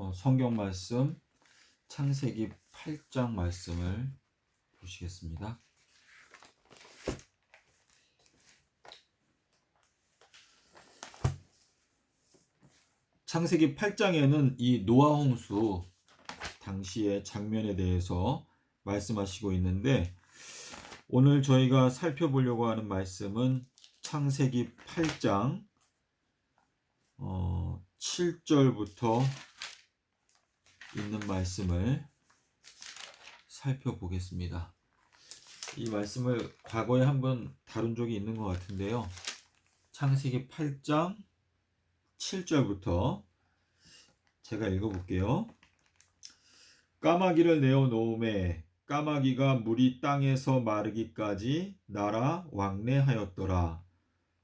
어, 성경 말씀 창세기 8장 말씀을 보시겠습니다. 창세기 8장에는 이 노아 홍수 당시의 장면에 대해서 말씀하시고 있는데 오늘 저희가 살펴보려고 하는 말씀은 창세기 8장 어, 7절부터 있는 말씀을 살펴보겠습니다. 이 말씀을 과거에 한번 다룬 적이 있는 것 같은데요. 창세기 8장 7절부터 제가 읽어볼게요. 까마귀를 내어 놓음에 까마귀가 물이 땅에서 마르기까지 날아 왕래하였더라.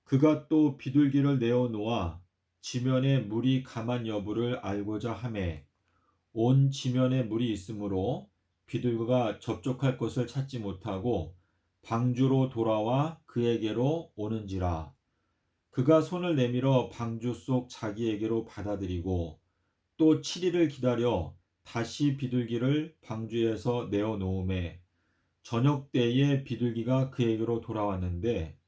그가 또 비둘기를 내어 놓아 지면에 물이 가만 여부를 알고자 하매 온 지면에 물이 있으므로 비둘기가 접촉할 것을 찾지 못하고 방주로 돌아와 그에게로 오는지라. 그가 손을 내밀어 방주 속 자기에게로 받아들이고 또 7일을 기다려 다시 비둘기를 방주에서 내어 놓음에 저녁 때에 비둘기가 그에게로 돌아왔는데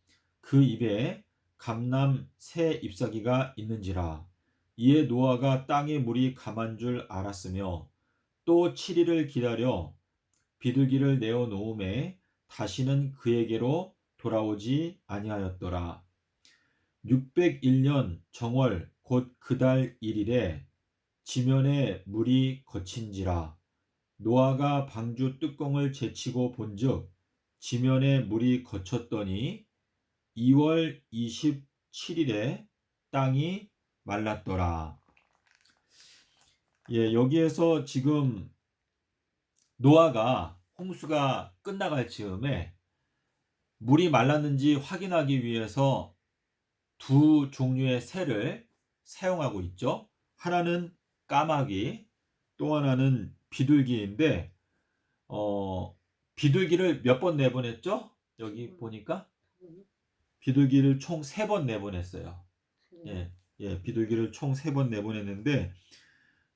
그 입에 감남 새 잎사귀가 있는지라 이에 노아가 땅에 물이 감한 줄 알았으며 또 7일을 기다려 비둘기를 내어 놓음에 다시는 그에게로 돌아오지 아니하였더라. 601년 정월 곧 그달 1일에 지면에 물이 거친지라 노아가 방주 뚜껑을 제치고 본즉 지면에 물이 거쳤더니 2월 27일에 땅이 말랐더라. 예, 여기에서 지금 노아가 홍수가 끝나갈 즈음에 물이 말랐는지 확인하기 위해서 두 종류의 새를 사용하고 있죠. 하나는 까마귀, 또 하나는 비둘기인데, 어, 비둘기를 몇 번 내보냈죠? 여기 보니까 비둘기를 총 세 번 내보냈어요. 예, 예, 비둘기를 총 세 번 내보냈는데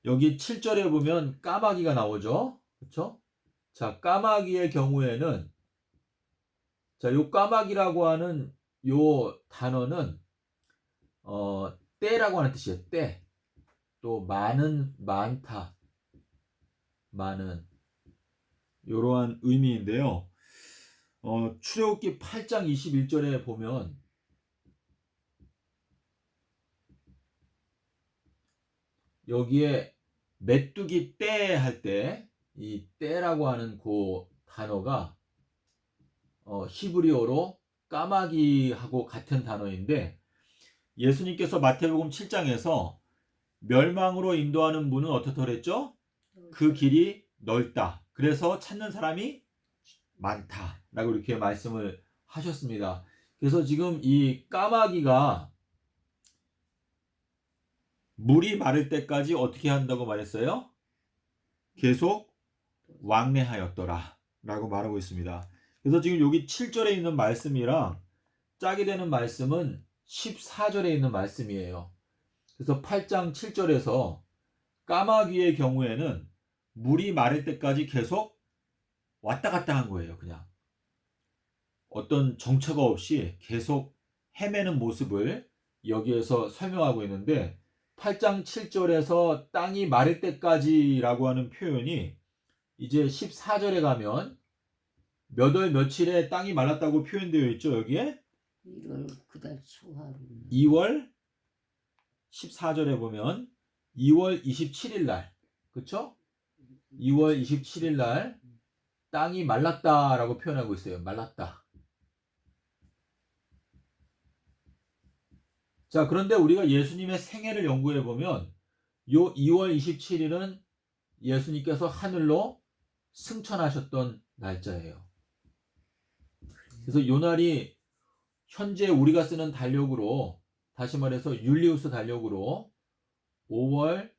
여기 7절에 보면 까마귀가 나오죠. 그렇죠? 자, 까마귀의 경우에는 자, 요 까마귀라고 하는 요 단어는 어, 때라고 하는 뜻이에요. 때. 또 많은 많다. 많은 이러한 의미인데요. 어, 출애굽기 8장 21절에 보면 여기에 메뚜기 때할때이 때라고 하는 그 단어가 어, 히브리어로 까마귀하고 같은 단어인데 예수님께서 마태복음 7장에서 멸망으로 인도하는 문은 어떻다 그랬죠? 그 길이 넓다. 그래서 찾는 사람이 많다라고 이렇게 말씀을 하셨습니다. 그래서 지금 이 까마귀가 물이 마를 때까지 어떻게 한다고 말했어요? 계속 왕래하였더라 라고 말하고 있습니다. 그래서 지금 여기 7절에 있는 말씀이랑 짝이 되는 말씀은 14절에 있는 말씀이에요. 그래서 8장 7절에서 까마귀의 경우에는 물이 마를 때까지 계속 왔다 갔다 한 거예요, 그냥. 어떤 정처가 없이 계속 헤매는 모습을 여기에서 설명하고 있는데 8장 7절에서 땅이 마를 때까지라고 하는 표현이 이제 14절에 가면 몇 월 며칠에 땅이 말랐다고 표현되어 있죠, 여기에? 1월 그달 수하루 2월 14절에 보면 2월 27일 날, 그쵸? 2월 27일 날 땅이 말랐다라고 표현하고 있어요. 말랐다. 자, 그런데 우리가 예수님의 생애를 연구해 보면 요 2월 27일은 예수님께서 하늘로 승천하셨던 날짜예요. 그래서 요 날이 현재 우리가 쓰는 달력으로 다시 말해서 율리우스 달력으로 5월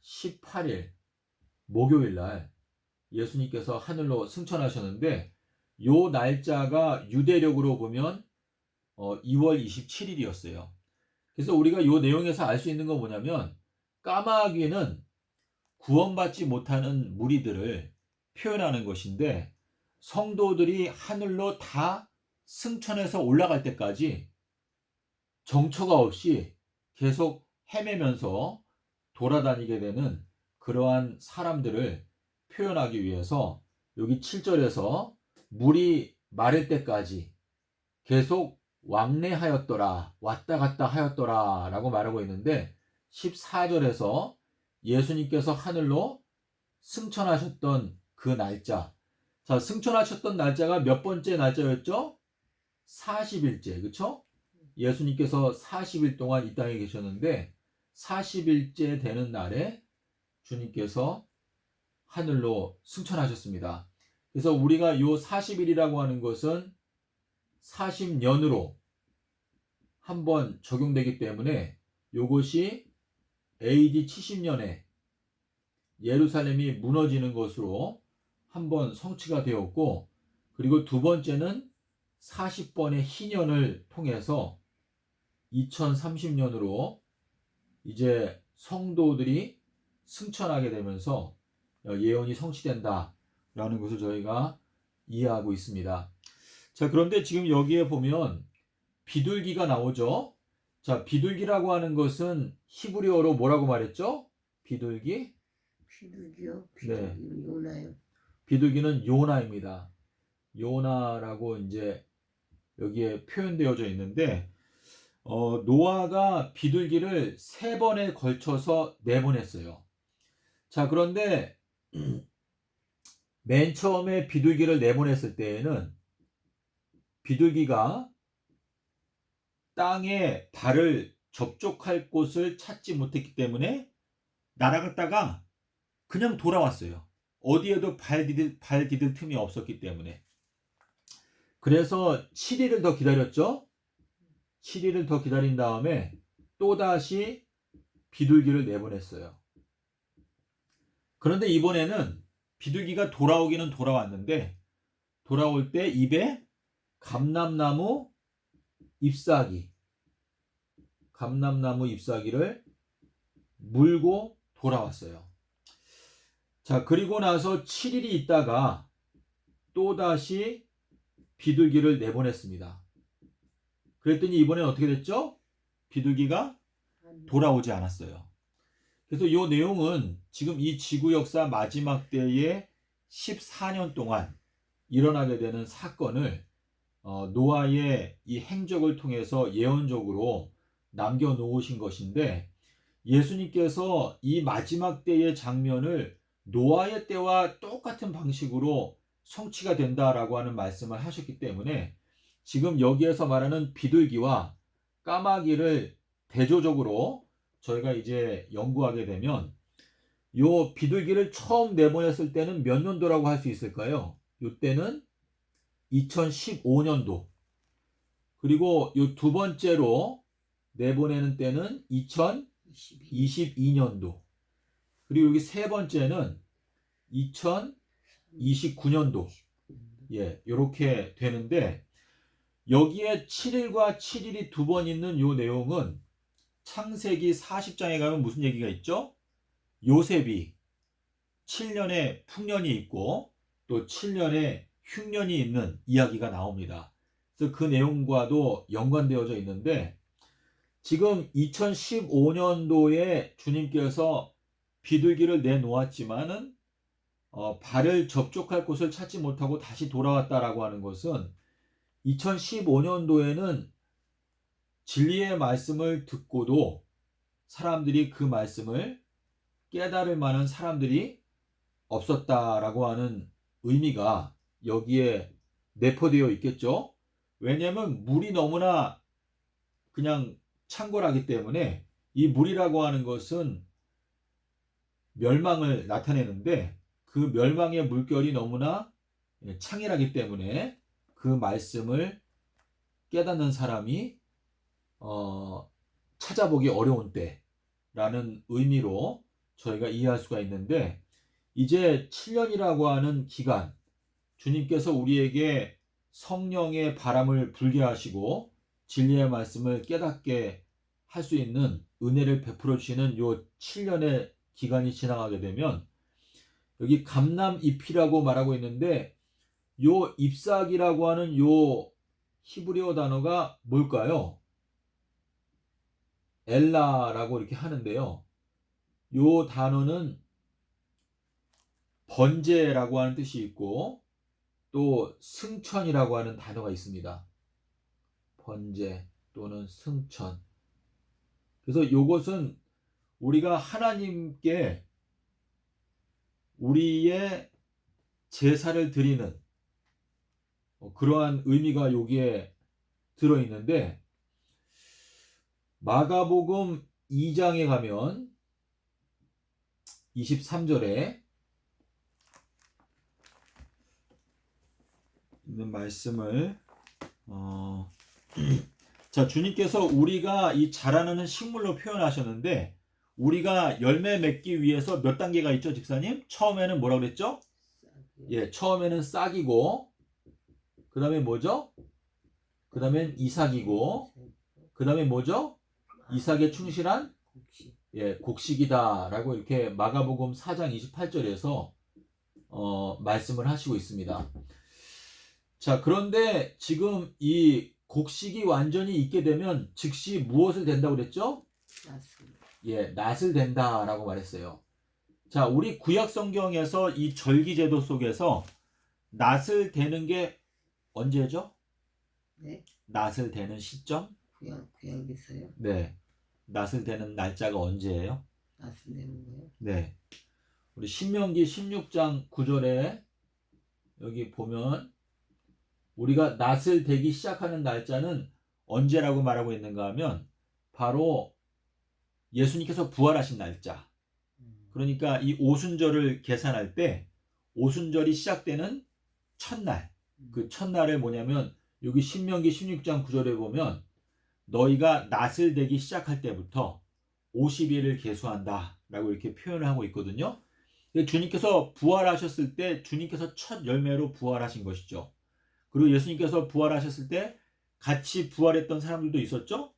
18일 목요일 날 예수님께서 하늘로 승천하셨는데 요 날짜가 유대력으로 보면 어, 2월 27일이었어요. 그래서 우리가 요 내용에서 알 수 있는 건 뭐냐면 까마귀는 구원받지 못하는 무리들을 표현하는 것인데 성도들이 하늘로 다 승천해서 올라갈 때까지 정처가 없이 계속 헤매면서 돌아다니게 되는 그러한 사람들을 표현하기 위해서 여기 7절에서 물이 마를 때까지 계속 왕래하였더라, 왔다 갔다 하였더라 라고 말하고 있는데 14절에서 예수님께서 하늘로 승천하셨던 그 날짜. 자, 승천하셨던 날짜가 몇 번째 날짜였죠? 40일째, 그쵸? 예수님께서 40일 동안 이 땅에 계셨는데 40일째 되는 날에 주님께서 하늘로 승천하셨습니다. 그래서 우리가 요 40일이라고 하는 것은 40년으로 한 번 적용되기 때문에 요것이 AD 70년에 예루살렘이 무너지는 것으로 한 번 성취가 되었고 그리고 두 번째는 40번의 희년을 통해서 2030년으로 이제 성도들이 승천하게 되면서 예언이 성취된다라는 것을 저희가 이해하고 있습니다. 자, 그런데 지금 여기에 보면 비둘기가 나오죠. 자, 비둘기라고 하는 것은 히브리어로 뭐라고 말했죠? 비둘기? 비둘기요? 네. 비둘기 요나요? 비둘기는 요나입니다. 요나라고 이제 여기에 표현되어져 있는데 어, 노아가 비둘기를 세 번에 걸쳐서 내보냈어요. 자, 그런데 맨 처음에 비둘기를 내보냈을 때에는 비둘기가 땅에 발을 접촉할 곳을 찾지 못했기 때문에 날아갔다가 그냥 돌아왔어요. 어디에도 발 디딜, 발 디딜 틈이 없었기 때문에. 그래서 7일을 더 기다렸죠. 7일을 더 기다린 다음에 또다시 비둘기를 내보냈어요. 그런데 이번에는 비둘기가 돌아오기는 돌아왔는데 돌아올 때 입에 감람나무 잎사귀 감람나무 잎사귀를 물고 돌아왔어요. 자, 그리고 나서 7일이 있다가 또다시 비둘기를 내보냈습니다. 그랬더니 이번엔 어떻게 됐죠? 비둘기가 돌아오지 않았어요. 그래서 이 내용은 지금 이 지구 역사 마지막 때에 14년 동안 일어나게 되는 사건을 어, 노아의 이 행적을 통해서 예언적으로 남겨놓으신 것인데 예수님께서 이 마지막 때의 장면을 노아의 때와 똑같은 방식으로 성취가 된다라고 하는 말씀을 하셨기 때문에 지금 여기에서 말하는 비둘기와 까마귀를 대조적으로 저희가 이제 연구하게 되면 요 비둘기를 처음 내보냈을 때는 몇 년도라고 할 수 있을까요? 이때는 2015년도. 그리고 요 두 번째로 내보내는 때는 2022년도. 그리고 여기 세 번째는 2029년도. 예, 요렇게 되는데 여기에 7일과 7일이 두 번 있는 요 내용은 창세기 40장에 가면 무슨 얘기가 있죠? 요셉이 7년의 풍년이 있고 또 7년의 흉년이 있는 이야기가 나옵니다. 그래서 그 내용과도 연관되어져 있는데 지금 2015년도에 주님께서 비둘기를 내놓았지만은 어, 발을 접촉할 곳을 찾지 못하고 다시 돌아왔다라고 하는 것은 2015년도에는 진리의 말씀을 듣고도 사람들이 그 말씀을 깨달을 만한 사람들이 없었다라고 하는 의미가 여기에 내포되어 있겠죠. 왜냐하면 물이 너무나 그냥 창궐하기 때문에 이 물이라고 하는 것은 멸망을 나타내는데 그 멸망의 물결이 너무나 창일하기 때문에 그 말씀을 깨닫는 사람이 어, 찾아보기 어려운 때라는 의미로 저희가 이해할 수가 있는데 이제 7년이라고 하는 기간 주님께서 우리에게 성령의 바람을 불게 하시고 진리의 말씀을 깨닫게 할 수 있는 은혜를 베풀어 주시는 요 7년의 기간이 지나가게 되면 여기 감남 잎이라고 말하고 있는데 요 잎사귀라고 하는 요 히브리어 단어가 뭘까요? 엘라라고 이렇게 하는데요. 요 단어는 번제라고 하는 뜻이 있고 또 승천이라고 하는 단어가 있습니다. 번제 또는 승천. 그래서 요것은 우리가 하나님께 우리의 제사를 드리는 어, 그러한 의미가 여기에 들어 있는데 마가복음 2장에 가면 23절에 있는 말씀을 어, 자 주님께서 우리가 이 자라나는 식물로 표현하셨는데 우리가 열매 맺기 위해서 몇 단계가 있죠 집사님? 처음에는 뭐라고 그랬죠? 예, 처음에는 싹이고 그 다음에 뭐죠? 그 다음엔 이삭이고 그 다음에 뭐죠? 이삭에 충실한. 예, 곡식이다라고 이렇게 마가복음 4장 28절에서 어, 말씀을 하시고 있습니다. 자, 그런데 지금 이 곡식이 완전히 있게 되면 즉시 무엇을 된다고 그랬죠? 예, 낫을 된다라고 말했어요. 자, 우리 구약 성경에서 이 절기 제도 속에서 낫을 되는 게 언제죠? 네. 낫을 되는 시점? 구약 구약에서요. 네. 낫을 되는 날짜가 언제예요? 낯을 내는 거요. 네. 우리 신명기 16장 9절에 여기 보면 우리가 낫을 되기 시작하는 날짜는 언제라고 말하고 있는가 하면 바로 예수님께서 부활하신 날짜. 음. 그러니까 이 오순절을 계산할 때 오순절이 시작되는 첫날. 그 첫날에 뭐냐면 여기 신명기 16장 9절에 보면 너희가 낫을 되기 시작할 때부터 50일을 계수한다 라고 이렇게 표현을 하고 있거든요. 주님께서 부활하셨을 때 주님께서 첫 열매로 부활하신 것이죠. 그리고 예수님께서 부활하셨을 때 같이 부활했던 사람들도 있었죠.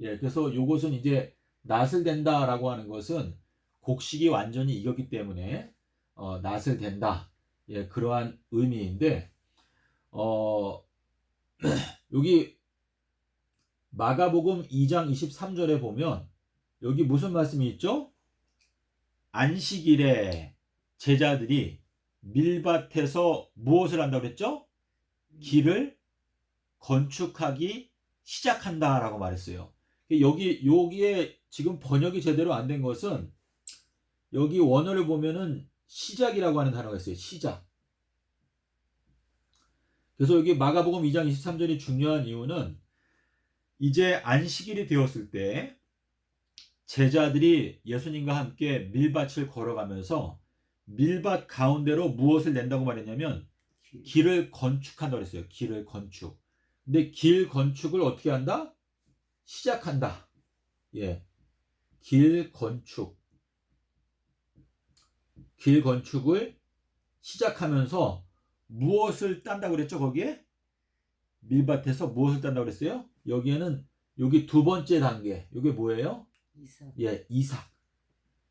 예, 그래서 요것은 이제 낫을 된다라고 하는 것은 곡식이 완전히 익었기 때문에 어, 낫을 된다. 예, 그러한 의미인데 어, 여기 마가복음 2장 23절에 보면 여기 무슨 말씀이 있죠? 안식일에 제자들이 밀밭에서 무엇을 한다고 그랬죠? 길을 건축하기 시작한다라고 말했어요. 여기 여기에 지금 번역이 제대로 안 된 것은 여기 원어를 보면은 시작이라고 하는 단어가 있어요. 시작. 그래서 여기 마가복음 2장 23절이 중요한 이유는 이제 안식일이 되었을 때 제자들이 예수님과 함께 밀밭을 걸어가면서 밀밭 가운데로 무엇을 낸다고 말했냐면 길. 길을 건축한다고 그랬어요. 길을 건축. 근데 길 건축을 어떻게 한다? 시작한다. 예. 길 건축. 길 건축을 시작하면서 무엇을 딴다고 그랬죠, 거기에? 밀밭에서 무엇을 딴다고 그랬어요? 여기에는 여기 두 번째 단계. 이게 뭐예요? 이삭. 예, 이삭.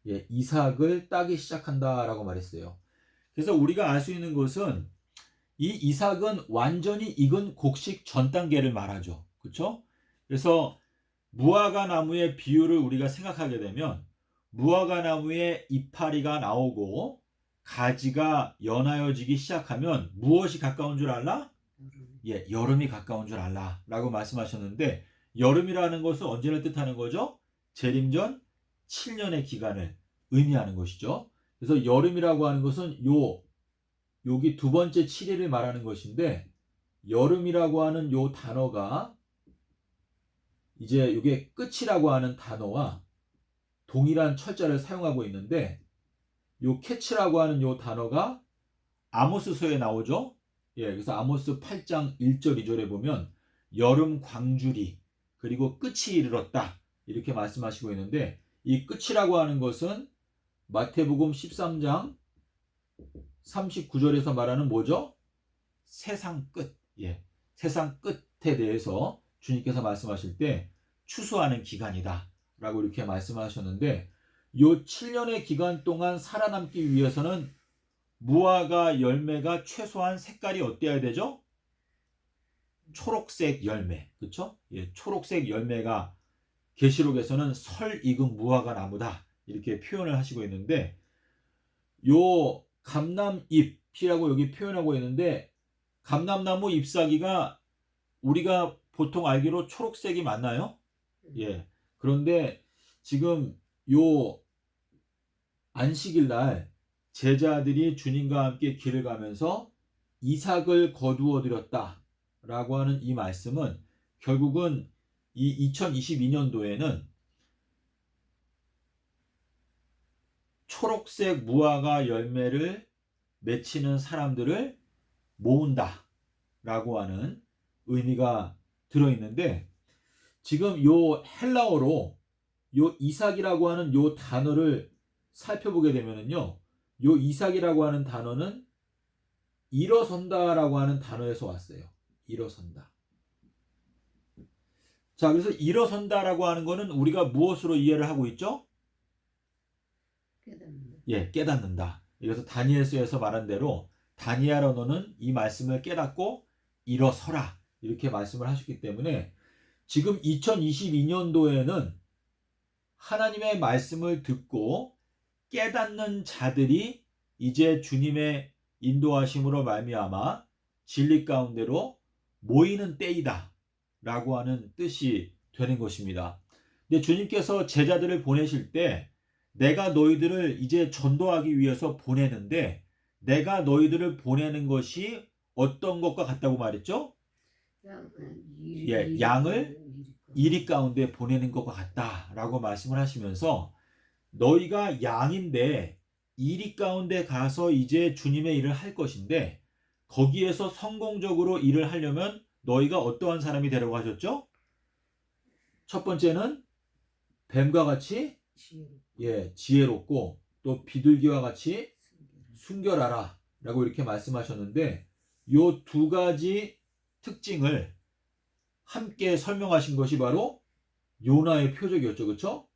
예, 이삭을 따기 시작한다라고 말했어요. 그래서 우리가 알 수 있는 것은 이 이삭은 완전히 익은 곡식 전 단계를 말하죠. 그렇죠? 그래서 무화과 나무의 비율을 우리가 생각하게 되면 무화과 나무에 이파리가 나오고 가지가 연하여지기 시작하면 무엇이 가까운 줄 알라? 예, 여름이 가까운 줄 알라. 라고 말씀하셨는데, 여름이라는 것은 언제를 뜻하는 거죠? 재림전 7년의 기간을 의미하는 것이죠. 그래서 여름이라고 하는 것은 요, 여기 두 번째 7일을 말하는 것인데, 여름이라고 하는 요 단어가 이제 이게 끝이라고 하는 단어와 동일한 철자를 사용하고 있는데, 요 캐치라고 하는 요 단어가 아모스서에 나오죠? 예, 그래서 아모스 8장 1절 2절에 보면 여름 광주리 그리고 끝이 이르렀다 이렇게 말씀하시고 있는데 이 끝이라고 하는 것은 마태복음 13장 39절에서 말하는 뭐죠? 세상 끝. 예. 세상 끝에 대해서 주님께서 말씀하실 때 추수하는 기간이다. 라고 이렇게 말씀하셨는데 요 7년의 기간 동안 살아남기 위해서는 무화과 열매가 최소한 색깔이 어때야 되죠? 초록색 열매, 그렇죠? 예, 초록색 열매가 계시록에서는 설 익은 무화과 나무다 이렇게 표현을 하시고 있는데 요 감남잎이라고 여기 표현하고 있는데 감남나무 잎사귀가 우리가 보통 알기로 초록색이 맞나요? 예. 그런데 지금 요 안식일 날 제자들이 주님과 함께 길을 가면서 이삭을 거두어 드렸다라고 하는 이 말씀은 결국은 이 2022년도에는 초록색 무화과 열매를 맺히는 사람들을 모은다 라고 하는 의미가 들어 있는데 지금 요 헬라어로 요 이삭이라고 하는 요 단어를 살펴보게 되면은요. 요 이삭이라고 하는 단어는 일어선다라고 하는 단어에서 왔어요. 일어선다. 자, 그래서 일어선다라고 하는 거는 우리가 무엇으로 이해를 하고 있죠? 깨닫는 예, 깨닫는다. 그래서 다니엘서에서 말한 대로 다니엘 언어는 이 말씀을 깨닫고 일어서라 이렇게 말씀을 하셨기 때문에 지금 2022년도에는 하나님의 말씀을 듣고 깨닫는 자들이 이제 주님의 인도하심으로 말미암아 진리 가운데로 모이는 때이다라고 하는 뜻이 되는 것입니다. 근데 주님께서 제자들을 보내실 때 내가 너희들을 이제 전도하기 위해서 보내는데 내가 너희들을 보내는 것이 어떤 것과 같다고 말했죠? 양, 예, 양을 이리 가운데 보내는 것과 같다라고 말씀을 하시면서 너희가 양인데 이리 가운데 가서 이제 주님의 일을 할 것인데 거기에서 성공적으로 일을 하려면 너희가 어떠한 사람이 되라고 하셨죠? 첫 번째는 뱀과 같이 예, 지혜롭고 또 비둘기와 같이 순결하라 라고 이렇게 말씀하셨는데 요 두 가지 특징을 함께 설명하신 것이 바로 요나의 표적이었죠. 그렇죠?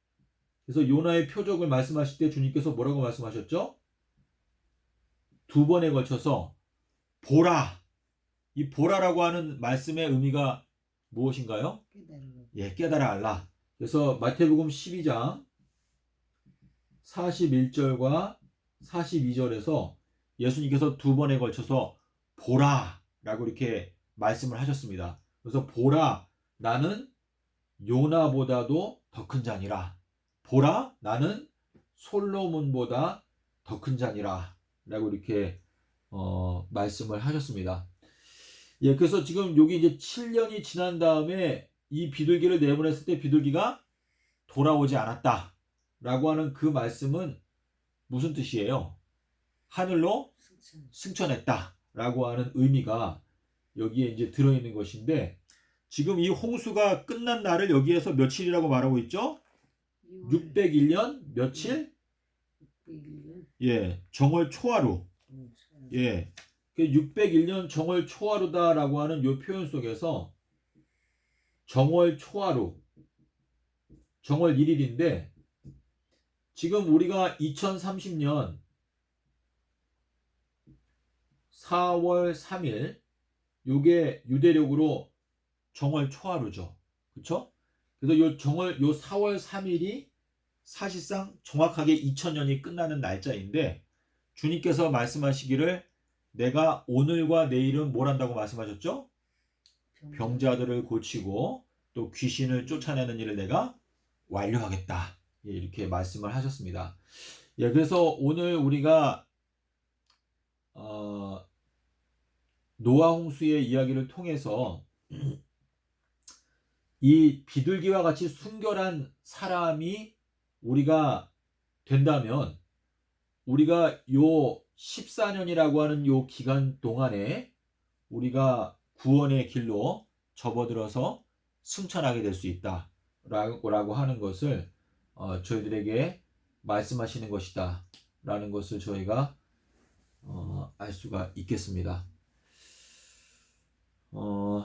그래서 요나의 표적을 말씀하실 때 주님께서 뭐라고 말씀하셨죠? 두 번에 걸쳐서 보라. 이 보라라고 하는 말씀의 의미가 무엇인가요? 깨달은 예, 깨달아 알라. 그래서 마태복음 12장 41절과 42절에서 예수님께서 두 번에 걸쳐서 보라 라고 이렇게 말씀을 하셨습니다. 그래서 보라 나는 요나보다도 더 큰 자니라. 보라 나는 솔로몬보다 더 큰 자니라. 라고 이렇게 어, 말씀을 하셨습니다. 예, 그래서 지금 여기 이제 7년이 지난 다음에 이 비둘기를 내보냈을 때 비둘기가 돌아오지 않았다. 라고 하는 그 말씀은 무슨 뜻이에요? 하늘로 승천 승천했다. 라고 하는 의미가 여기에 이제 들어있는 것인데 지금 이 홍수가 끝난 날을 여기에서 며칠이라고 말하고 있죠? 601년 며칠? 601년 예, 정월 초하루. 예. 그 601년 정월 초하루다라고 하는 요 표현 속에서 정월 초하루 정월 1일인데 지금 우리가 2030년 4월 3일 요게 유대력으로 정월 초하루죠. 그쵸? 그래서 요 정월 요 4월 3일이 사실상 정확하게 2000년이 끝나는 날짜인데 주님께서 말씀하시기를 내가 오늘과 내일은 뭘 한다고 말씀하셨죠? 병자들을 고치고 또 귀신을 쫓아내는 일을 내가 완료하겠다. 예, 이렇게 말씀을 하셨습니다. 예, 그래서 오늘 우리가 어, 노아 홍수의 이야기를 통해서 이 비둘기와 같이 순결한 사람이 우리가 된다면 우리가 요 14년이라고 하는 요 기간 동안에 우리가 구원의 길로 접어들어서 승천하게 될 수 있다. 라고 하는 것을 어, 저희들에게 말씀하시는 것이다. 라는 것을 저희가 어, 알 수가 있겠습니다. 어,